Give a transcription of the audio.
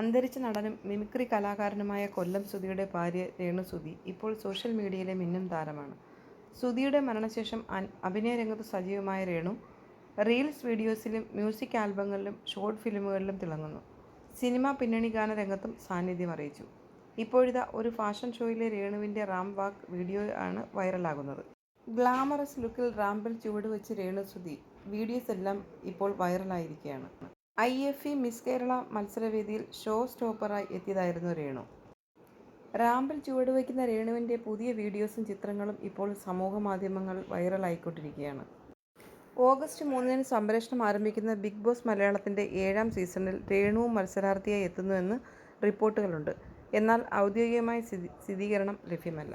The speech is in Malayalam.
അന്തരിച്ച നടനും മിമിക്രി കലാകാരനുമായ കൊല്ലം സുധിയുടെ ഭാര്യ രേണു സുധി ഇപ്പോൾ സോഷ്യൽ മീഡിയയിലെ മിന്നും താരമാണ്. സുധിയുടെ മരണശേഷം അഭിനയ രംഗത്ത് സജീവമായ രേണു റീൽസ് വീഡിയോസിലും മ്യൂസിക് ആൽബങ്ങളിലും ഷോർട്ട് ഫിലിമുകളിലും തിളങ്ങുന്നു. സിനിമ പിന്നണി ഗാന രംഗത്തും സാന്നിധ്യം അറിയിച്ചു. ഇപ്പോഴിതാ ഒരു ഫാഷൻ ഷോയിലെ രേണുവിന്റെ റാം വാക്ക് വീഡിയോ ആണ് വൈറലാകുന്നത്. ഗ്ലാമറസ് ലുക്കിൽ റാമ്പിൽ ചുവടുവെച്ച് രേണു സുധി. വീഡിയോസ് എല്ലാം ഇപ്പോൾ വൈറലായിരിക്കുകയാണ്. I. F. E miss Kerala മത്സരവേദിയിൽ show സ്റ്റോപ്പറായി എത്തിയതായിരുന്നു രേണു. റാമ്പിൽ ചുവടുവെക്കുന്ന രേണുവിന്റെ പുതിയ വീഡിയോസും ചിത്രങ്ങളും ഇപ്പോൾ സമൂഹ മാധ്യമങ്ങൾ വൈറലായിക്കൊണ്ടിരിക്കുകയാണ്. ഓഗസ്റ്റ് മൂന്നിന് സംപ്രേഷണം ആരംഭിക്കുന്ന ബിഗ് ബോസ് മലയാളത്തിന്റെ ഏഴാം സീസണിൽ രേണുവും മത്സരാർത്ഥിയായി എത്തുന്നുവെന്ന് റിപ്പോർട്ടുകളുണ്ട്. എന്നാൽ ഔദ്യോഗികമായി സ്ഥിരീകരണം ലഭ്യമല്ല.